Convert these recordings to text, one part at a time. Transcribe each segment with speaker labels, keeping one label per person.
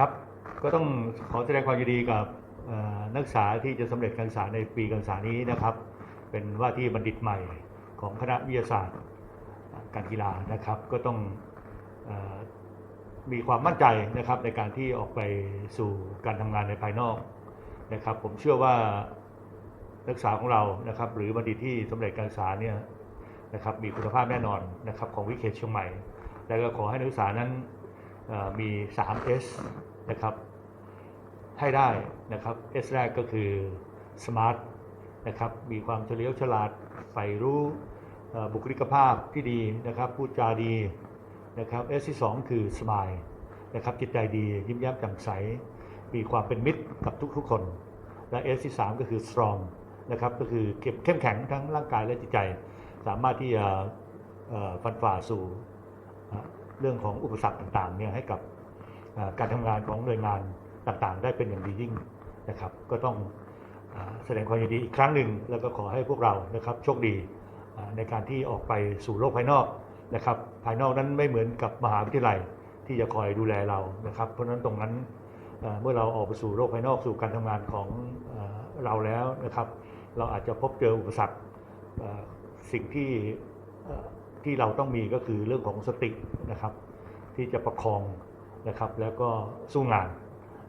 Speaker 1: ครับ ก็ต้องขอแสดงความยินดีกับนักศึกษาที่จะสำเร็จการศึกษาในปีการศึกษานี้นะครับ เป็นว่าที่บัณฑิตใหม่ของคณะวิทยาศาสตร์การกีฬานะครับ ก็ต้องอมีความมั่นใจนะครับในการที่ออกไปสู่การทำงานในภายนอกนะครับ ผมเชื่อว่านักศึกษาของเรานะครับ หรือบัณฑิตที่สำเร็จการศึกษาเนี่ยนะครับมีคุณภาพแน่นอนนะครับของวิเคเชียงใหม่ แล้วก็ขอให้นักศึกษานั้นมี 3S นะครับ ให้ได้นะครับ S แรกก็คือ smart นะครับ มีความเฉลียวฉลาดใฝ่รู้บุคลิกภาพที่ดีนะครับ พูดจาดีนะครับ S ที่ 2 คือ smile นะครับ จิตใจดี ยิ้มแย้มแจ่มใส มีความเป็นมิตรกับทุกๆคน และ S ที่ 3 ก็คือ strong นะครับ ก็คือเก็บเข้มแข็งทั้งร่างกายและจิตใจ สามารถที่จะฟันฝ่าสู่เรื่องของอุปสรรคต่างๆเนี่ยให้กับ การทำงานของหน่วยงานต่างๆ ได้เป็นอย่างดียิ่งนะครับ ก็ต้องแสดงความยินดีอีกครั้งหนึ่งแล้วก็ขอให้พวกเรานะครับโชคดีในการที่ออกไปสู่โลกภายนอกนะครับ ภายนอกนั้นไม่เหมือนกับมหาวิทยาลัยที่จะคอยดูแลเรานะครับ เพราะฉะนั้นตรงนั้นเมื่อเราออกไปสู่โลกภายนอกสู่การทำงานของเราแล้วนะครับ เราอาจจะพบเจออุปสรรคสิ่งที่ที่เราต้องมีก็คือเรื่องของสตินะครับ ที่จะประคอง นะครับแล้วก็สู้งาน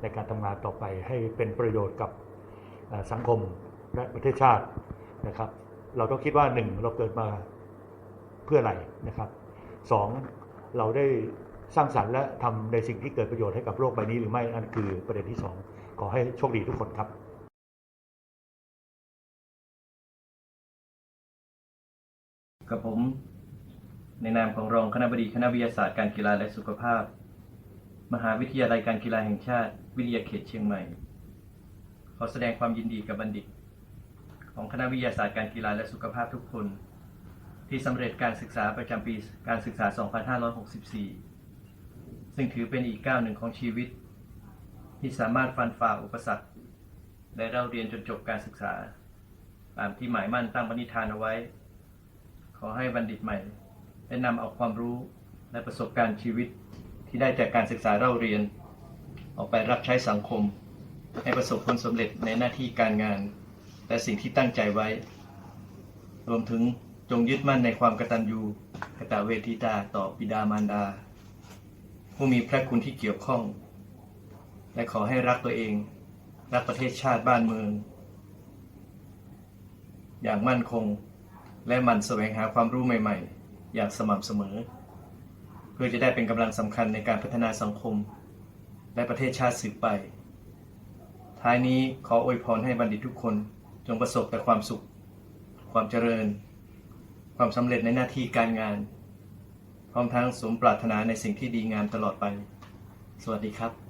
Speaker 1: ในการทำงานต่อไปให้เป็นประโยชน์กับสังคมและประเทศชาตินะครับ เราต้องคิดว่าหนึ่งเราเกิดมาเพื่ออะไรนะครับสองเราได้สร้างสรรค์และทำในสิ่งที่เกิดประโยชน์ให้กับโลกใบนี้หรือไม่อันคือประเด็นที่สองขอให้โชคดีทุกคนครับ
Speaker 2: กับผม ในนามของรองคณบดีคณะวิทยาศาสตร์การกีฬาและสุขภาพ มหาวิทยาลัยการกีฬาแห่งชาติ วิทยาเขตเชียงใหม่ ขอแสดงความยินดีกับบัณฑิต ของคณะวิทยาศาสตร์การกีฬาและสุขภาพทุกคน ที่สำเร็จการศึกษาประจำปีการศึกษา 2564 ซึ่งถือเป็นอีกก้าวหนึ่งของชีวิต ที่สามารถฟันฝ่าอุปสรรค และเราเรียนจนจบการศึกษา ตามที่หมายมั่นตั้งปณิธานเอาไว้ ขอให้บัณฑิตใหม่ได้นำเอาความรู้และประสบการณ์ชีวิต ที่ได้จากการศึกษาเล่าเรียน ออกไปรับใช้สังคม ให้ประสบผลสำเร็จในหน้าที่การงาน และสิ่งที่ตั้งใจไว้ รวมถึงจงยึดมั่นในความกตัญญูกตเวทิตาต่อบิดามารดา ผู้มีพระคุณที่เกี่ยวข้อง และขอให้รักตัวเอง รักประเทศชาติบ้านเมือง อย่างมั่นคง และหมันแสวงหาความรู้ใหม่ ๆ อย่างสม่ำเสมอ พื่อจะได้เป็นกำลังสำคัญในการพัฒนาสังคม และประเทศชาติสืบไป ท้ายนี้ขออวยพรให้บัณฑิตทุกคนจงประสบแต่ความสุข ความเจริญ ความสำเร็จในหน้าที่การงาน พร้อมทั้งสมปรารถนาในสิ่งที่ดีงามตลอดไป สวัสดีครับ